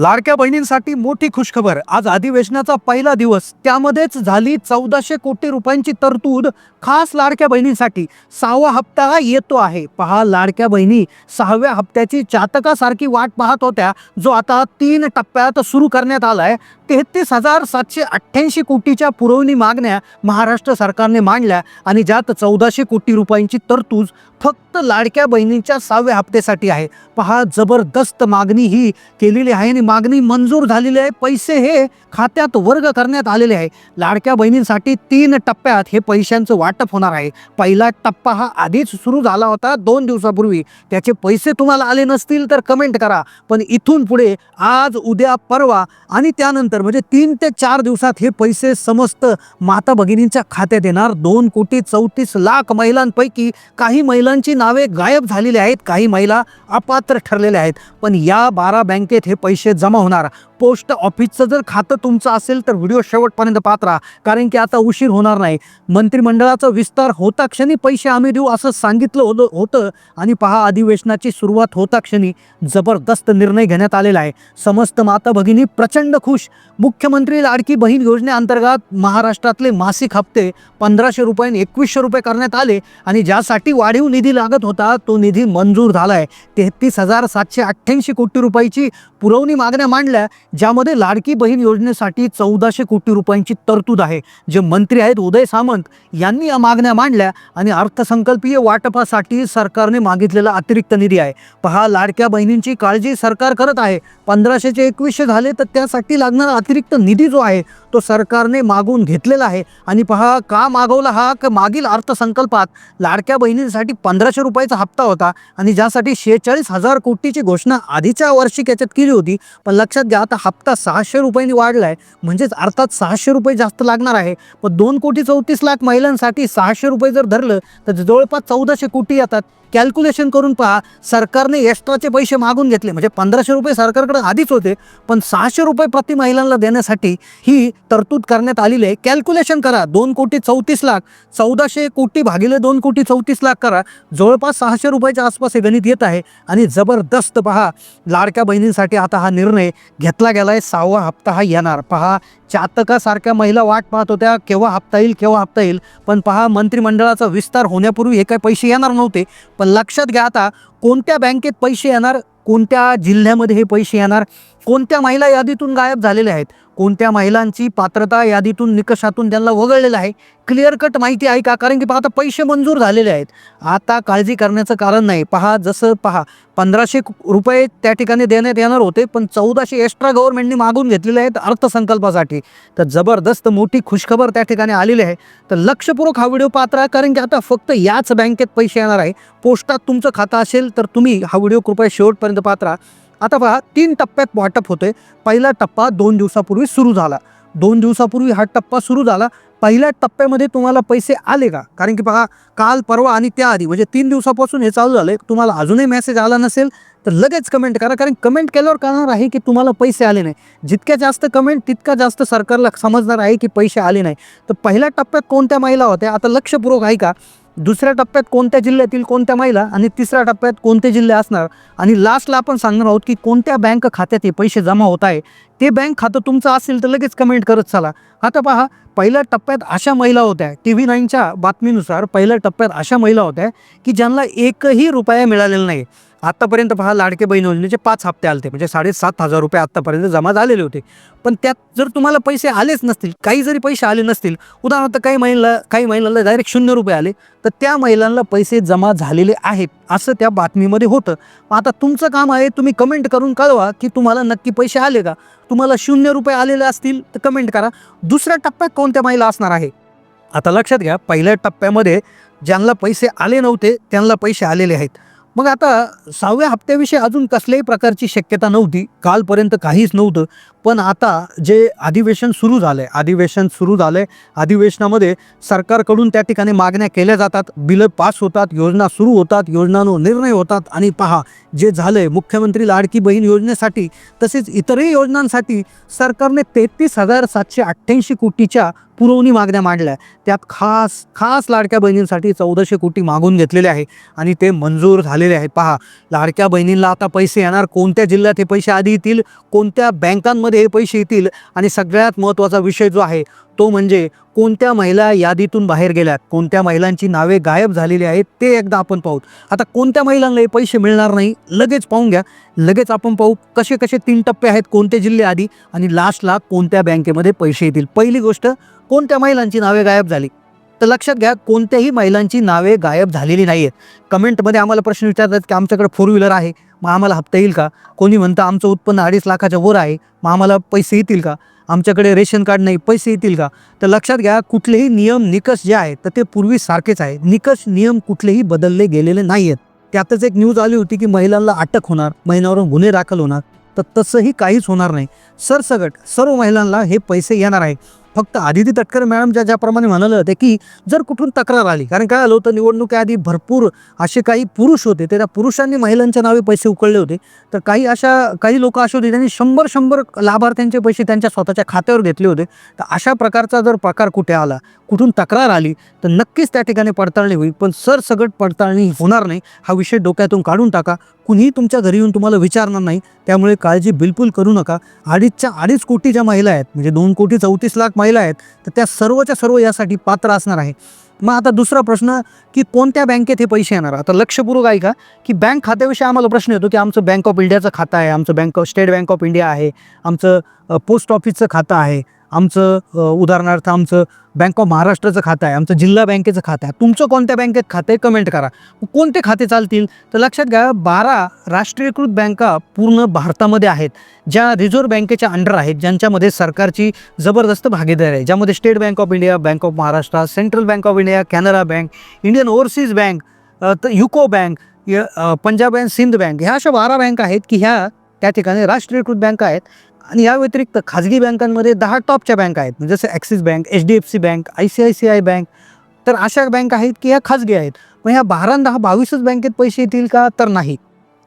लाडक्या बहिणींसाठी मोठी खुशखबर. आज अधिवेशनाचा पहिला दिवस. त्यामध्येच झाली चौदाशे कोटी रुपयांची तरतूद खास लाडक्या बहिणींसाठी. सहावा हप्ता येतो आहे. पहा लाडक्या बहिणी सहाव्या हप्त्याची चातकासारखी वाट पाहत होत्या जो आता तीन टप्प्यात सुरू करण्यात आला आहे तेहतीस हजार सातशे अठ्ठ्याऐंशी कोटीच्या पुरवणी मागण्या महाराष्ट्र सरकारने मांडल्या आणि ज्यात चौदाशे कोटी रुपयांची तरतूद फक्त लाडक्या बहिणींच्या सहाव्या हप्त्यासाठी आहे. पहा जबरदस्त मागणी ही केलेली आहे आणि मागणी मंजूर झालेली आहे. पैसे हे खात्यात वर्ग करण्यात आलेले आहे. लाडक्या बहिणींसाठी तीन टप्प्यात हे पैशांचं वाटप होणार आहे. पहिला टप्पा हा आधीच सुरू झाला होता दोन दिवसापूर्वी. त्याचे पैसे तुम्हाला आले नसतील तर कमेंट करा. पण इथून पुढे आज उद्या परवा आणि त्यानंतर म्हणजे तीन ते चार दिवसात हे पैसे समस्त माता भगिनींच्या खात्यात येणार. दोन कोटी चौतीस लाख महिलांपैकी काही महिलांची नावे गायब झालेली आहेत. काही महिला अपात्र ठरलेल्या आहेत. पण या बारा बँकेत हे पैसे जमा होणार. पोस्ट ऑफिसचं जर खातं तुमचं असेल तर व्हिडिओ शेवटपर्यंत पाहत राहा कारण की आता उशीर होणार नाही. मंत्रिमंडळाचा विस्तार होता क्षणी पैसे आम्ही देऊ असं सांगितलं होतं होतं आणि पहा अधिवेशनाची सुरुवात होता क्षणी जबरदस्त निर्णय घेण्यात आलेला आहे. समस्त माता भगिनी प्रचंड खुश. मुख्यमंत्री लाडकी बहीण योजनेअंतर्गत महाराष्ट्रातले मासिक हप्ते पंधराशे रुपये एकवीसशे रुपये करण्यात आले आणि ज्यासाठी वाढीव निधी लागत होता तो निधी मंजूर झाला आहे तेहतीस हजार सातशे अठ्ठ्याऐंशी कोटी रुपयाची पुरवणी मागण्या मांडल्या. ज्यामध्ये लाडकी बहीण योजनेसाठी चौदाशे कोटी रुपयांची तरतूद आहे. जे मंत्री आहेत उदय सामंत यांनी या मागण्या मांडल्या आणि अर्थसंकल्पीय वाटपासाठी सरकारने मागितलेला अतिरिक्त निधी आहे. पहा लाडक्या बहिणींची काळजी सरकार करत आहे. पंधराशेचे एकवीसशे झाले तर त्यासाठी लागणारा अतिरिक्त निधी जो आहे तो सरकारने मागून घेतलेला आहे. आणि पहा का मागवला हा का मागील अर्थसंकल्पात लाडक्या बहिणींसाठी पंधराशे रुपयाचा हप्ता होता. आणि ज्यासाठी शेहेचाळीस हजार कोटीची घोषणा आधीच्या वर्षी याच्यात केली होती. पण लक्षात घ्या आता हप्ता सहाशे रुपयांनी वाढला आहे म्हणजेच अर्थात सहाशे रुपये जास्त लागणार आहे. पण दोन कोटी चौतीस लाख महिलांसाठी सहाशे रुपये जर धरलं तर जवळपास चौदाशे कोटी येतात. कॅल्क्युलेशन करून पहा सरकारने एक्स्ट्राचे पैसे मागून घेतले. म्हणजे पंधराशे रुपये सरकारकडे आधीच होते पण सहाशे रुपये प्रति महिलांना देण्यासाठी ही तरतूद करण्यात आलेली आहे. कॅल्क्युलेशन करा दोन कोटी चौतीस लाख चौदाशे कोटी भागिले दोन कोटी चौतीस लाख करा. जवळपास सहाशे रुपयाच्या आसपास हे गणित येत आहे आणि जबरदस्त पहा लाडक्या बहिणींसाठी आता हा निर्णय घेतला गेला आहे सहावा हप्ता हा येणार. पहा चातकासारख्या महिला वाट पाहत होत्या केव्हा हप्ता येईल केव्हा हप्ता येईल. पण पहा मंत्रिमंडळाचा विस्तार होण्यापूर्वी हे काही पैसे येणार नव्हते. पण लक्षात घ्या आता कोणत्या बँकेत पैसे येणार कोणत्या जिल्ह्यामध्ये हे पैसे येणार कोणत्या महिला यादीतून गायब झालेल्या आहेत? कोणत्या महिलांची पात्रता यादीतून निकषातून त्यांना वगळलेलं आहे? क्लिअर कट माहिती आहे का? कारण की पहा आता पैसे मंजूर झालेले आहेत. आता काळजी करण्याचं कारण नाही. पहा जसं पहा पंधराशे रुपये त्या ठिकाणी देण्यात येणार होते पण चौदाशे एक्स्ट्रा गव्हर्नमेंटने मागून घेतलेले आहेत अर्थसंकल्पासाठी. तर जबरदस्त मोठी खुशखबर त्या ठिकाणी आलेली आहे. तर लक्षपूर्वक हा व्हिडिओ पात्रा कारण की आता फक्त याच बँकेत पैसे येणार आहे. पोस्टात तुमचं खातं असेल तर तुम्ही हा व्हिडिओ कृपया शेवटपर्यंत पात्रा आता पहा तीन टप्प्यात वाटप होते पहिला टप्पा दोन दिवसापूर्वी सुरू झाला. दोन दिवसापूर्वी हा टप्पा सुरू झाला. पहिल्या टप्प्यामध्ये तुम्हाला पैसे आले का? कारण की बघा काल परवा आणि त्याआधी म्हणजे तीन दिवसापासून हे चालू झालं तुम्हाला अजूनही मेसेज आला नसेल तर लगेच कमेंट करा. कारण कमेंट केल्यावर कळणार आहे की तुम्हाला पैसे आले नाही. जितक्या जास्त कमेंट तितका जास्त सरकारला समजणार आहे की पैसे आले नाही. तर पहिल्या टप्प्यात कोणत्या महिला होत्या? आता लक्षपूर्वक आहे का दुसऱ्या टप्प्यात कोणत्या जिल्ह्यातील कोणत्या महिला? आणि तिसऱ्या टप्प्यात कोणते जिल्हे असणार? आणि लास्टला आपण सांगणार आहोत की कोणत्या बँक खात्यात हे पैसे जमा होत आहे? ते बँक खातं तुमचं असेल तर लगेच कमेंट करत चला. आता पहा पहिल्या टप्प्यात अशा महिला होत्या टी व्ही नाईनच्या बातमीनुसार पहिल्या टप्प्यात अशा महिला होत्या की ज्यांना एकही रुपया मिळालेला नाही. आत्तापर्यंत पहा लाडके बहीण योजनेचे पाच हप्ते आले म्हणजे साडेसात हजार रुपये आत्तापर्यंत जमा झालेले होते. पण त्यात जर तुम्हाला पैसे आलेच नसतील काही जरी पैसे आले नसतील उदाहरणार्थ काही महिला काही महिलांना डायरेक्ट शून्य रुपये आले तर त्या महिलांना पैसे जमा झालेले आहेत असं त्या बातमीमध्ये होतं. मग आता तुमचं काम आहे तुम्ही कमेंट करून कळवा की तुम्हाला नक्की पैसे आले का? तुम्हाला शून्य रुपये आलेले असतील तर कमेंट करा. दुसऱ्या टप्प्यात कोणत्या महिला असणार आहे? आता लक्षात घ्या पहिल्या टप्प्यामध्ये ज्यांना पैसे आले नव्हते त्यांना पैसे आलेले आहेत. मग आता सहाव्या हप्त्याविषयी अजून कसल्याही प्रकारची शक्यता नव्हती. कालपर्यंत काहीच नव्हतं. पण आता जे अधिवेशन सुरू झालं आहे अधिवेशन सुरू झालं आहे अधिवेशनामध्ये सरकारकडून त्या ठिकाणी मागण्या केल्या जातात बिलं पास होतात योजना सुरू होतात योजनांवर निर्णय होतात आणि पहा जे झालं आहे मुख्यमंत्री लाडकी बहीण योजनेसाठी तसेच इतरही योजनांसाठी सरकारने तेहतीस हजार सातशे अठ्ठ्याऐंशी कोटीच्या पुरवणी मागण्या मांडल्या. त्यात खास खास लाडक्या बहिणींसाठी चौदाशे कोटी मागून घेतलेले आहे आणि ते मंजूर झालेले आहेत पहा लाडक्या बहिणींना आता पैसे येणार कोणत्या जिल्ह्यात हे पैसे आधी येतील कोणत्या बँकांमध्ये हे पैसे येतील. आणि सगळ्यात महत्त्वाचा विषय जो आहे तो म्हणजे कोणत्या महिला यादीतून बाहेर गेल्यात कोणत्या महिलांची नावे गायब झालेली आहेत ते एकदा आपण पाहू. आता कोणत्या महिलांना हे पैसे मिळणार नाही लगेच पाहून घ्या. लगेच आपण पाहू कसे कसे तीन टप्पे आहेत कोणते जिल्हे आधी आणि लास्टला कोणत्या बँकेमध्ये पैसे येतील. पहिली गोष्ट कोणत्या महिलांची नावे गायब झाली? तर लक्षात घ्या कोणत्याही महिलांची नावे गायब झालेली नाही आहेत कमेंटमध्ये आम्हाला प्रश्न विचारतात की आमच्याकडे फोर व्हीलर आहे. मग आम्हाला हप्ता येईल का? कोणी म्हणतं आमचं उत्पन्न अडीच लाखाच्या वर आहे. मग आम्हाला पैसे येतील का? आमच्याकडे रेशन कार्ड नाही. पैसे येतील का? तर लक्षात घ्या कुठलेही नियम निकष जे आहेत तर ते पूर्वी सारखेच आहे निकष नियम कुठलेही बदलले गेलेले नाही आहेत त्यातच एक न्यूज आली होती की महिलांना अटक होणार महिन्यावरून गुन्हे दाखल होणार. तर तसंही काहीच होणार नाही. सरसगट सर्व महिलांना हे पैसे येणार आहे फक्त आदिती तटकर मॅडम ज्या ज्याप्रमाणे म्हणाले होते की जर कुठून तक्रार आली कारण काय आलं होतं निवडणुकीआधी भरपूर असे काही पुरुष होते ते त्या पुरुषांनी महिलांच्या नावे पैसे उकळले होते. तर काही अशा काही लोक असे होते त्यांनी शंभर शंभर लाभार्थ्यांचे पैसे त्यांच्या स्वतःच्या खात्यावर घेतले होते. तर अशा प्रकारचा जर प्रकार कुठे आला कुठून तक्रार आली तर नक्कीच त्या ठिकाणी पडताळणी होईल. पण सरसगट पडताळणी होणार नाही. हा विषय डोक्यातून काढून टाका. कुणीही तुमच्या घरी येऊन तुम्हाला विचारणार नाही. त्यामुळे काळजी बिलकुल करू नका. अडीचच्या अडीच कोटी ज्या महिला आहेत म्हणजे दोन कोटी चौतीस लाख महिला आहेत तर त्या सर्वच्या सर्व यासाठी पात्र असणार आहे. मग आता दुसरा प्रश्न की कोणत्या बँकेत हे पैसे येणार? आता लक्षपूर्वक आहे का की बँक खात्याविषयी आम्हाला प्रश्न येतो की आमचं बँक ऑफ इंडियाचं खातं आहे आमचं bank state bank of India आहे आमचं पोस्ट ऑफिसचं खातं आहे आमचं उदाहरणार्थ आमचं बँक ऑफ महाराष्ट्राचं खातं आहे आमचं जिल्हा बँकेचं खातं आहे. तुमचं कोणत्या बँकेत खातं आहे कमेंट करा. कोणते खाते चालतील? तर लक्षात घ्या बारा राष्ट्रीयकृत बँका पूर्ण भारतामध्ये आहेत ज्या रिझर्व्ह बँकेच्या अंडर आहेत ज्यांच्यामध्ये सरकारची जबरदस्त भागीदारी आहे. ज्यामध्ये State Bank of India Bank of Maharashtra Central Bank of India Canara Bank Indian Overseas Bank तर युको बँक य- पंजाब अँड सिंध बँक ह्या अशा बारा बँक आहेत की ह्या त्या ठिकाणी राष्ट्रीयकृत बँका आहेत. आणि या व्यतिरिक्त खाजगी बँकांमध्ये दहा टॉपच्या बँक आहेत जसं Axis bank H D F C bank I C I C I bank. तर अशा बँक आहेत की ह्या खाजगी आहेत. मग ह्या बारा दहा बावीसच बँकेत पैसे येतील का? तर नाही.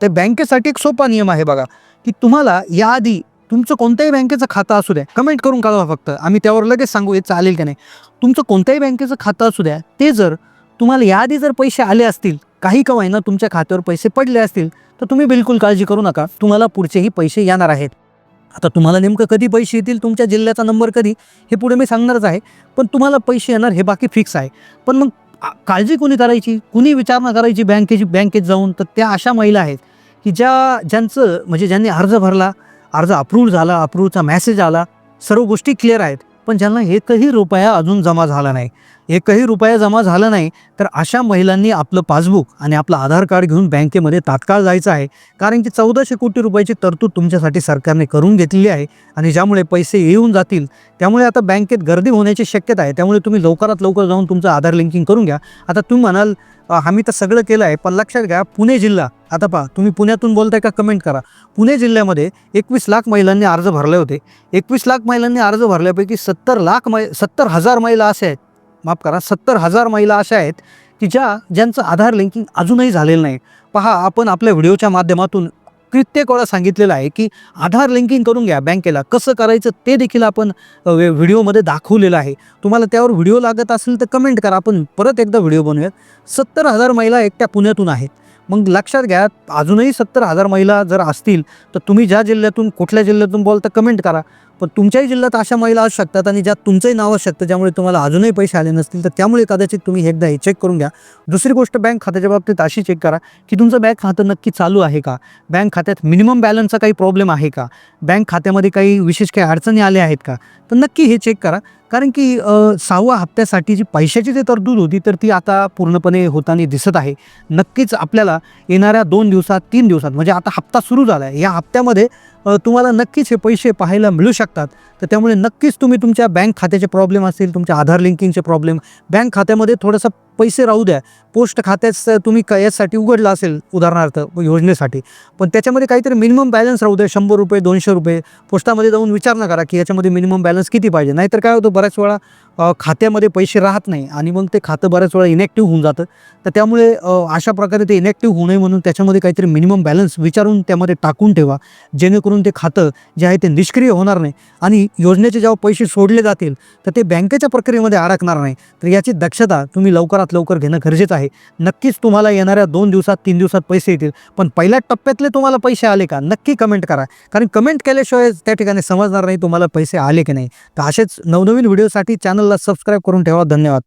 तर बँकेसाठी एक सोपा नियम आहे बघा की तुम्हाला याआधी तुमचं कोणत्याही बँकेचं खातं असू द्या कमेंट करून कळवा फक्त. आम्ही त्यावर लगेच सांगू हे चालेल का नाही? तुमचं कोणत्याही बँकेचं खातं असू द्या ते जर तुम्हाला याआधी जर पैसे आले असतील काही का तुमच्या खात्यावर पैसे पडले असतील तर तुम्ही बिलकुल काळजी करू नका. तुम्हाला पुढचेही पैसे येणार आहेत. आता तुम्हाला नेमकं कधी पैसे येतील तुमच्या जिल्ह्याचा नंबर कधी हे पुढे मी सांगणारच आहे. पण तुम्हाला पैसे येणार हे बाकी फिक्स आहे. पण मग काळजी कोणी करायची? कुणी विचारणा करायची बँकेची बँकेत जाऊन? तर त्या अशा महिला आहेत की ज्या ज्यांचं म्हणजे ज्यांनी अर्ज भरला अर्ज अप्रूव्ह झाला अप्रूव्हचा मेसेज आला सर्व गोष्टी क्लिअर आहेत. पण ज्यांना एकही रुपया अजून जमा झाला नाही. एकही रुपया जमा झाला नाही तर अशा महिलांनी आपलं पासबुक आणि आपलं आधार कार्ड घेऊन बँकेमध्ये तात्काळ जायचं आहे. कारण की चौदाशे कोटी रुपयाची तरतूद तुमच्यासाठी सरकारने करून घेतलेली आहे आणि ज्यामुळे पैसे येऊन जातील त्यामुळे आता बँकेत गर्दी होण्याची शक्यता आहे. त्यामुळे तुम्ही लवकरात लवकर जाऊन तुमचं आधार लिंकिंग करून घ्या. आता तुम्ही म्हणाल आम्ही तर सगळं केलं आहे पण लक्षात घ्या पुणे जिल्हा आता पहा तुम्ही पुण्यातून बोलताय का कमेंट करा. पुणे जिल्ह्यामध्ये एकवीस लाख महिलांनी अर्ज भरले होते. एकवीस लाख महिलांनी अर्ज भरल्यापैकी सत्तर लाख मै सत्तर हजार महिला असे आहेत. माफ करा सत्तर हजार महिला अशा आहेत की ज्या ज्यांचं आधार लिंकिंग अजूनही झालेलं नाही. पहा आपण आपल्या व्हिडिओच्या माध्यमातून कित्येक वेळा सांगितलेलं आहे की आधार लिंकिंग करून घ्या बँकेला. कसं करायचं ते देखील आपण व्हिडिओमध्ये दाखवलेलं आहे. तुम्हाला त्यावर व्हिडिओ लागत असेल तर कमेंट करा. आपण परत एकदा व्हिडिओ बनवूयात. सत्तर हजार महिला एकट्या पुण्यातून आहेत. मग लक्षात घ्या अजूनही सत्तर हजार महिला जर असतील तर तुम्ही ज्या जिल्ह्यातून कुठल्या जिल्ह्यातून बोलता कमेंट करा. पण तुमच्याही जिल्ह्यात अशा महिला असू शकतात आणि ज्यात तुमचंही नाव असू शकतं ज्यामुळे तुम्हाला अजूनही पैसे आले नसतील तर त्यामुळे कदाचित तुम्ही एकदा हे चेक करून घ्या. दुसरी गोष्ट बँक खात्याच्या बाबतीत अशी चेक करा की तुमचं बँक खातं नक्की चालू आहे का? बँक खात्यात मिनिमम बॅलन्सचा काही प्रॉब्लेम आहे का? बँक खात्यामध्ये काही विशेष काही अडचणी आल्या आहेत का? तर नक्की हे चेक करा. कारण की सहावा सहाव्या हप्त्यासाठी जी पैशाची जी तरतूद होती तर ती आता पूर्णपणे होताना दिसत आहे. नक्कीच आपल्याला येणाऱ्या दोन दिवसात तीन दिवसात म्हणजे आता हप्ता सुरू झाला आहे या हप्त्यामध्ये तुम्हाला नक्कीच हे पैसे पाहायला मिळू शकतात. तर त्यामुळे नक्कीच तुम्ही तुमच्या बँक खात्याचे प्रॉब्लेम असतील तुमच्या आधार लिंकिंगचे प्रॉब्लेम बँक खात्यामध्ये थोडंसं पैसे राहू द्या. पोस्ट खात्याच तुम्ही क यासाठी उघडलं असेल उदाहरणार्थ योजनेसाठी. पण त्याच्यामध्ये काहीतरी मिनिमम बॅलन्स राहू द्या शंभर रुपये दोनशे रुपये. पोस्टामध्ये जाऊन विचारणा करा की याच्यामध्ये मिनिमम बॅलन्स किती पाहिजे. नाहीतर काय होतं बऱ्याच वेळा खात्यामध्ये पैसे राहत नाही आणि मग ते खातं बऱ्याच वेळा इनॅक्टिव्ह होऊन जातं. तर त्यामुळे अशा प्रकारे ते इनॅक्टिव्ह होऊ नये म्हणून त्याच्यामध्ये काहीतरी मिनिमम बॅलन्स विचारून त्यामध्ये टाकून ठेवा. जेणेकरून ते खातं जे आहे ते निष्क्रिय होणार नाही. आणि योजनेचे जेव्हा पैसे सोडले जातील तर ते बँकेच्या प्रक्रियेमध्ये अडकणार नाही. तर याची दक्षता तुम्ही लवकरात लवकर घेणं गरजेचं आहे. नक्कीच तुम्हाला येणाऱ्या दोन दिवसात तीन दिवसात पैसे येतील पण पहिल्या टप्प्यातले तुम्हाला पैसे आले का? नक्की कमेंट करा. कारण कमेंट केल्याशिवाय त्या ठिकाणी समजणार नाही तुम्हाला पैसे आले की नाही. तर असेच नवनवीन व्हिडिओसाठी चॅनलला सबस्क्राईब करून ठेवा. धन्यवाद.